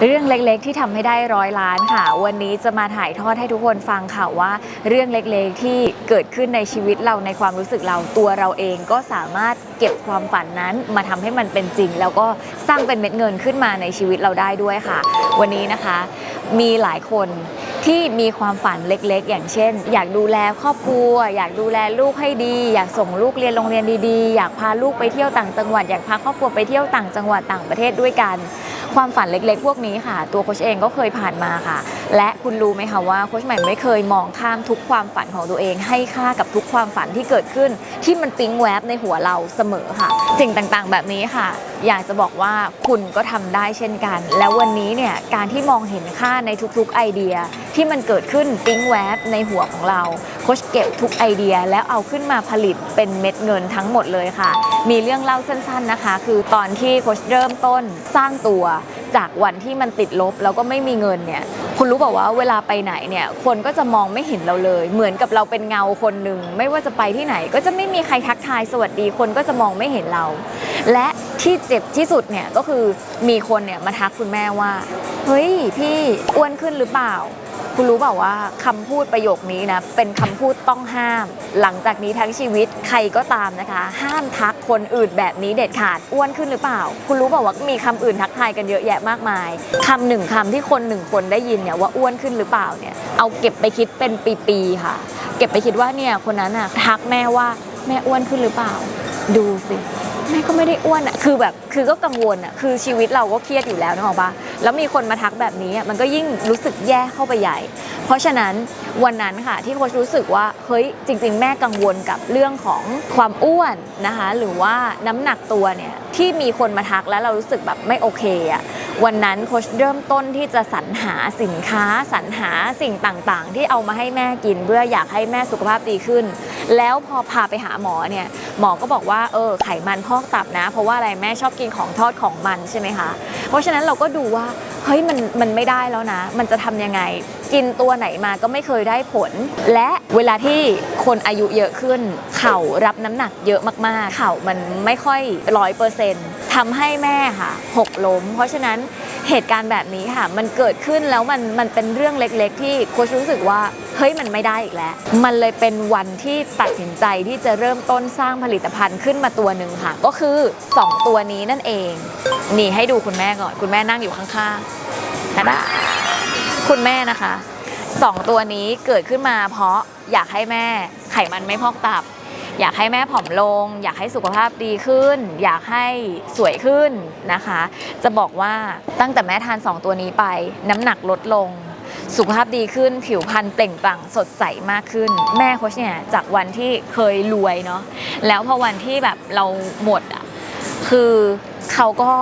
เรื่องเล็กๆ ที่ทำให้ได้ร้อยล้านค่ะ วันนี้จะมาถ่ายทอดให้ทุกคนฟังค่ะว่า เรื่องเล็กๆที่เกิดขึ้นในชีวิตเราในความรู้สึกเราตัวเราเองก็สามารถเก็บความฝันนั้นมาทำให้มันเป็นจริง แล้วก็สร้างเป็นเม็ดเงินขึ้นมาในชีวิตเราได้ด้วยค่ะ วันนี้นะคะมีหลายคนที่มีความฝันเล็กๆ อย่างเช่น อยากดูแลครอบครัว อยากดูแลลูกให้ดี อยากส่งลูกเรียนโรงเรียนดีๆ อยากพาลูกไปเที่ยวต่างจังหวัด อยากพาครอบครัวไปเที่ยวต่างจังหวัดต่างประเทศด้วยกัน ความฝันเล็กๆ พวกนี้ค่ะ ตัวโคชเองก็เคยผ่านมาค่ะ และคุณรู้ไหมคะว่าโคชใหม่ไม่เคยมองข้ามทุกความฝันของตัวเอง ให้ค่ากับทุกความฝันที่เกิดขึ้น ที่มันปิ๊งแวบในหัวเราเสมอค่ะ สิ่งต่างๆ แบบนี้ค่ะ อยากจะบอกว่าคุณก็ทำได้เช่นกัน แล้ววันนี้เนี่ยการที่มองเห็นค่าในทุกๆไอเดีย ที่มันเกิดขึ้นปิ๊งแวบในหัวของเราโคชเก็บทุกไอเดียแล้วเอาขึ้นมาผลิตเป็นเม็ดเงินทั้งหมดเลยค่ะ มีเรื่องเล่าสั้นๆนะคะ คือตอนที่โคชเริ่มต้นสร้างตัวจากวันที่มันติดลบแล้วก็ไม่มีเงินเนี่ยคุณรู้บอกว่าเวลาไปไหนเนี่ยคนก็จะมองไม่เห็นเราเลย เหมือนกับเราเป็นเงาคนหนึ่งไม่ว่าจะไปที่ไหน ก็จะไม่มีใครทักทายสวัสดีคนก็จะมองไม่เห็นเรา และที่เจ็บที่สุดเนี่ยก็คือมีคนเนี่ยมาทักคุณแม่ว่า เฮ้ยพี่อ้วนขึ้นหรือเปล่า คุณรู้เปล่าว่าคำพูดประโยคนี้นะเป็นคำพูดต้องห้าม หลังจากนี้ทั้งชีวิตใครก็ตามนะคะ ห้ามทักคนอื่นแบบนี้เด็ดขาดอ้วนขึ้นหรือเปล่า คุณรู้เปล่าว่ามีคำอื่นทักทายกันเยอะแยะมากมายคำหนึ่งคำที่คนหนึ่งคนได้ยินเนี่ยว่าอ้วนขึ้นหรือเปล่าเนี่ยเอาเก็บไปคิดเป็นปีๆค่ะ เก็บไปคิดว่าเนี่ยคนนั้นอะทักแม่ว่าแม่อ้วนขึ้นหรือเปล่า ดูสิ แม่ก็ไม่ได้อ้วนอะคือแบบคือก็กังวลอะคือชีวิตเราก็เครียดอยู่แล้วนึกออกปะแล้วมีคนมาทักแบบนี้อะมันก็ยิ่งรู้สึกแย่เข้าไปใหญ่ เพราะฉะนั้นวันนั้นค่ะที่โค้ชรู้สึกว่าเฮ้ยจริง ๆ แม่กังวลกับเรื่องของความอ้วนนะคะ หรือว่าน้ำหนักตัวเนี่ยที่มีคนมาทักแล้วเรารู้สึกแบบไม่โอเคอะ วันนั้นโค้ชเริ่มต้นที่จะสรรหาสินค้าสรรหาสิ่งต่างๆ ที่เอามาให้แม่กินเพื่ออยากให้แม่สุขภาพดีขึ้น แล้วพอพาไปหาหมอเนี่ยหมอก็บอกว่าเออไขมันพอกตับนะ เพราะว่าอะไรแม่ชอบกินของทอดของมันใช่ไหมคะเพราะฉะนั้นเราก็ดูว่าเฮ้ยมันมันไม่ได้แล้วนะ มันจะทำยังไง กินตัวไหนมาก็ไม่เคยได้ผล และเวลาที่คนอายุเยอะขึ้น เข่ารับน้ำหนักเยอะมากๆ เข่ามันไม่ค่อยร้อยเปอร์เซ็นต์ ทำให้แม่ค่ะหกล้ม เพราะฉะนั้นเหตุการณ์แบบนี้ค่ะ มันเกิดขึ้นแล้วมันมันเป็นเรื่องเล็ก ๆ ที่โค้ชรู้สึกว่าเฮ้ยมันไม่ได้อีกแล้ว มันเลยเป็นวันที่ตัดสินใจที่จะเริ่มต้นสร้างผลิตภัณฑ์ขึ้นมาตัวหนึ่งค่ะ ก็คือ 2 ตัวนี้นั่นเองนี่ให้ดูคุณแม่ก่อนคุณแม่นั่งอยู่ข้างๆนะคุณแม่นะคะสองตัวนี้เกิดขึ้นมาเพราะอยากให้แม่ไขมันไม่พอกตับ อยากให้แม่ผอมลง อยากให้สุขภาพดีขึ้น อยากให้สวยขึ้นนะคะ จะบอกว่าตั้งแต่แม่ทาน 2 ตัวนี้ไป น้ำหนักลดลง สุขภาพดีขึ้น ผิวพรรณเปล่งปลั่งสดใสมากขึ้น แม่โคชเนี่ยจากวันที่เคยรวยเนาะแล้วพอวันที่แบบเราหมดอะคือเขาก็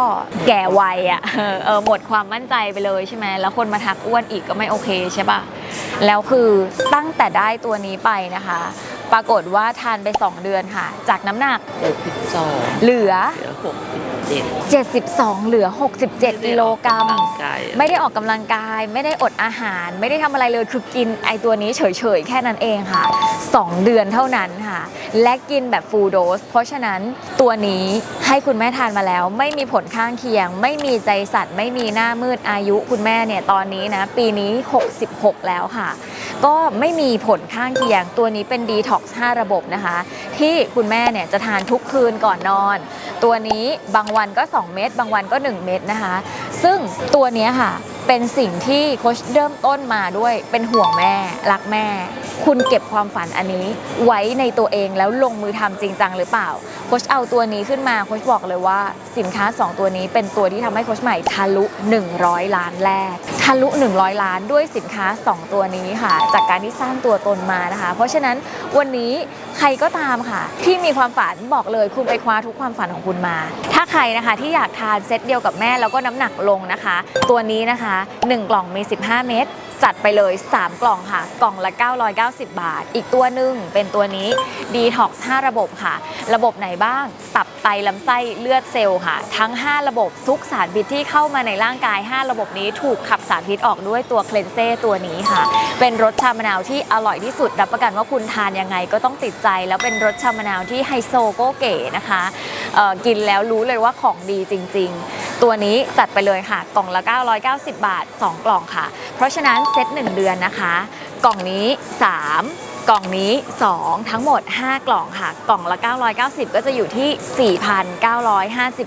แก่วัยอะ่ะเออหมดความมั่นใจไปเลยใช่ไหมแล้วคนมาทักอ้วนอีกก็ไม่โอเคใช่ปะแล้วคือตั้งแต่ได้ตัวนี้ไปนะคะ ปรากฏว่าทานไป 2 เดือนค่ะ จากน้ำหนักเจ็ดสิบสองเหลือ เหลือหกสิบเจ็ด72 เหลือ 67 กิโลกรัมร่างกายไม่ได้ออกกำลังกาย ไม่ได้อดอาหาร ไม่ได้ทำอะไรเลย คือกินไอตัวนี้เฉยๆ แค่นั้นเองค่ะ 2 เดือนเท่านั้นค่ะ และกินแบบฟูลโดส เพราะฉะนั้นตัวนี้ให้คุณแม่ทานมาแล้ว ไม่มีผลข้างเคียง ไม่มีใจสัตว์ ไม่มีหน้ามืดอายุคุณแม่เนี่ยตอนนี้นะ ปีนี้ 66 แล้วค่ะ ก็ไม่มีผลข้างเคียง ตัวนี้เป็นดีท็อกซ์5ระบบนะคะ ที่คุณแม่เนี่ยจะทานทุกคืนก่อนนอน ตัวนี้บางวันก็ 2 เม็ดบางวันก็ 1 เม็ดนะคะ ซึ่งตัวนี้ค่ะเป็นสิ่งที่โค้ชเริ่มต้นมาด้วยเป็นห่วงแม่ รักแม่ คุณเก็บความฝันอันนี้ไว้ในตัวเองแล้วลงมือทำจริงจังหรือเปล่าโค้ชเอาตัวนี้ขึ้นมาโค้ชบอกเลยว่าสินค้า 2 ตัวนี้เป็นตัวที่ทำให้โค้ชใหม่ทะลุ 100 ล้านแรก ลุ 100 ล้านด้วยสินค้า 2 ตัวนี้ค่ะ จากการที่สร้างตัวตนมานะคะ เพราะฉะนั้นวันนี้ใครก็ตามค่ะ ที่มีความฝันบอกเลยคุณไปคว้าทุกความฝันของคุณมา ถ้าใครนะคะที่อยากทานเซตเดียวกับแม่แล้วก็น้ำหนักลงนะคะ ตัวนี้นะคะ 1 กล่องมี 15 เม็ด จัดไปเลย 3 กล่องค่ะ กล่องละ 990 บาท อีกตัวหนึ่งเป็นตัวนี้ Detox 5ระบบค่ะ ระบบไหนบ้าง ตับไตลำไส้เลือดเซลล์ค่ะ ทั้ง 5 ระบบทุกสารพิษที่เข้ามาในร่างกาย 5 ระบบนี้ถูกขับสารพิษออกด้วยตัวเคลนเซ่ตัวนี้ค่ะ เป็นรสชามะนาวที่อร่อยที่สุด รับประกันว่าคุณทานยังไงก็ต้องติดใจ แล้วเป็นรสชามะนาวที่ไฮโซโกเก๋นะคะกินแล้วรู้เลยว่าของดีจริง ๆ ตัวนี้จัดไปเลยค่ะ กล่องละ 990 บาท 2 กล่องค่ะ เพราะฉะนั้นเซต1 เดือนนะคะ กล่องนี้ 3กล่องนี้ 2 ทั้งหมด 5 กล่องค่ะ กล่องละ 990 ก็จะอยู่ที่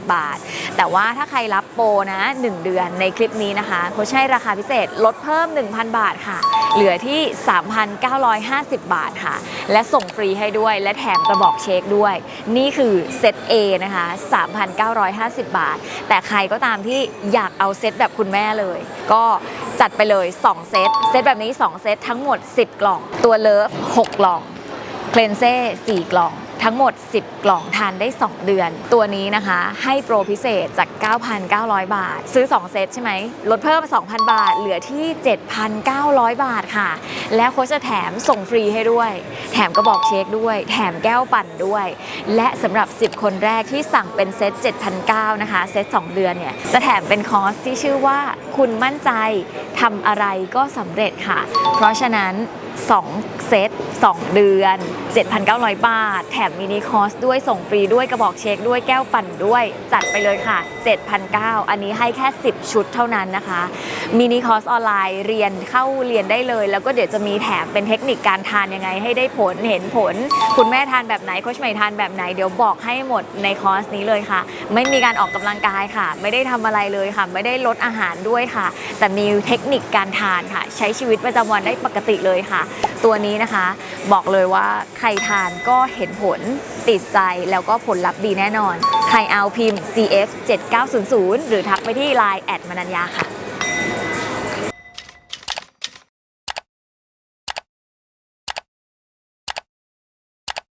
4,950 บาท แต่ว่าถ้าใครรับโปรนะ 1 เดือนในคลิปนี้นะคะโคชให้ราคาพิเศษลดเพิ่ม 1,000 บาทค่ะ เหลือที่ 3,950 บาทค่ะ และส่งฟรีให้ด้วย และแถมกระบอกเช็คด้วย นี่คือเซต A นะคะ 3,950 บาท แต่ใครก็ตามที่อยากเอาเซตแบบคุณแม่เลย ก็จัดไปเลย 2 เซต เซตแบบนี้ 2 เซตทั้งหมด 10 กล่อง ตัวเลิฟ 6 กล่อง เคลนเซ่ 4 กล่อง ทั้งหมด 10 กล่องทานได้ 2 เดือน ตัวนี้นะคะให้โปรพิเศษจาก 9,900 บาท ซื้อ 2 เซตใช่ไหม ลดเพิ่ม 2,000 บาท เหลือที่ 7,900 บาทค่ะ แล้วโค้ชจะแถมส่งฟรีให้ด้วย แถมกระบอกเช็คด้วย แถมแก้วปั่นด้วย และสำหรับ 10 คนแรกที่สั่งเป็นเซต 7,900 นะคะ เซต 2 เดือนเนี่ย จะแถมเป็นคอร์สที่ชื่อว่าคุณมั่นใจทำอะไรก็สำเร็จค่ะ เพราะฉะนั้น 2 เซต 2 เดือน 7,900 บาท แถมมินิคอร์สด้วยส่งฟรีด้วยกระบอกเช็คด้วยแก้วปั่นด้วย จัดไปเลยค่ะ 7,900 อันนี้ให้แค่ 10 ชุดเท่านั้นนะคะมินิคอร์สออนไลน์เรียนเข้าเรียนได้เลย แล้วก็เดี๋ยวจะมีแถมเป็นเทคนิคการทานยังไงให้ได้ผลเห็นผล คุณแม่ทานแบบไหนโคชใหม่ทานแบบไหนเดี๋ยวบอกให้หมดในคอร์สนี้เลยค่ะ ไม่มีการออกกำลังกายค่ะ ไม่ได้ทำอะไรเลยค่ะ ไม่ได้ลดอาหารด้วยค่ะ แต่มีเทคนิคการทานค่ะ ใช้ชีวิตประจำวันได้ปกติเลยค่ะ ตัวนี้นะคะ บอกเลยว่าใครทานก็เห็นผลติดใจแล้วก็ผลลัพธ์ดีแน่นอน ใครเอาพิมพ์ CF 7900หรือทักไปที่ Line แอดมานัญญาค่ะ